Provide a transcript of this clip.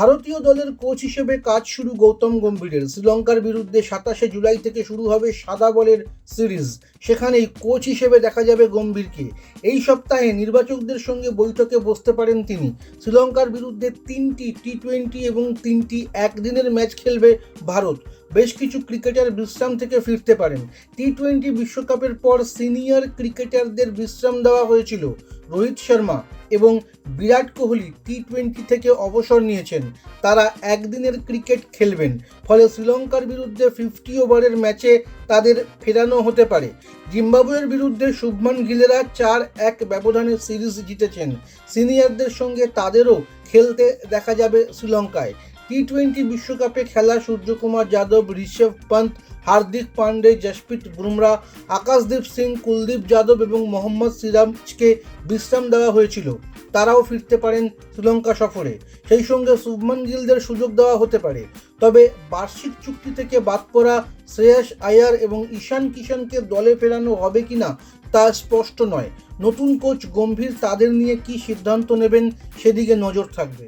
ভারতীয় দলের কোচ হিসেবে কাজ শুরু গৌতম গম্ভীরের। শ্রীলঙ্কার বিরুদ্ধে সাতাশে জুলাই থেকে শুরু হবে সাদা বলের সিরিজ। সেখানেই কোচ হিসেবে দেখা যাবে গম্ভীরকে। এই সপ্তাহে নির্বাচকদের সঙ্গে বৈঠকে বসতে পারেন তিনি। শ্রীলঙ্কার বিরুদ্ধে তিনটি টি টোয়েন্টি এবং তিনটি একদিনের ম্যাচ খেলবে ভারত। বেশ কিছু ক্রিকেটার বিশ্রাম থেকে ফিরতে পারেন। টি টোয়েন্টি বিশ্বকাপের পর সিনিয়র ক্রিকেটারদের বিশ্রাম দেওয়া হয়েছিল। রোহিত শর্মা এবং বিরাট কোহলি টি টোয়েন্টি থেকে অবসর নিয়েছেন। তারা একদিনের ক্রিকেট খেলবেন। ফলে শ্রীলঙ্কার বিরুদ্ধে ফিফটি ওভারের ম্যাচে তাদের ফেরানো হতে পারে। জিম্বাবুয়ের বিরুদ্ধে শুভমান গিলেরা চার এক ব্যবধানে সিরিজ জিতেছেন। সিনিয়রদের সঙ্গে তাদেরও খেলতে দেখা যাবে শ্রীলঙ্কায়। টি টোয়েন্টি বিশ্বকাপে খেলা সূর্যকুমার যাদব, ঋষভ পন্ত হার্দিক পান্ডে জসপ্রীত বুমরা, আকাশদীপ সিং, কুলদীপ যাদব এবং মোহাম্মদ সিরাজকে বিশ্রাম দেওয়া হয়েছিল। তারাও ফিরতে পারেন শ্রীলঙ্কা সফরে। সেই সঙ্গে শুভমান গিলদের সুযোগ দেওয়া হতে পারে। তবে বার্ষিক চুক্তি থেকে বাদ পড়া শ্রেয়াস আয়ার এবং ঈশান কিষানকে দলে ফেরানো হবে কিনা তা স্পষ্ট নয়। নতুন কোচ গম্ভীর তাদের নিয়ে কী সিদ্ধান্ত নেবেন সেদিকে নজর থাকবে।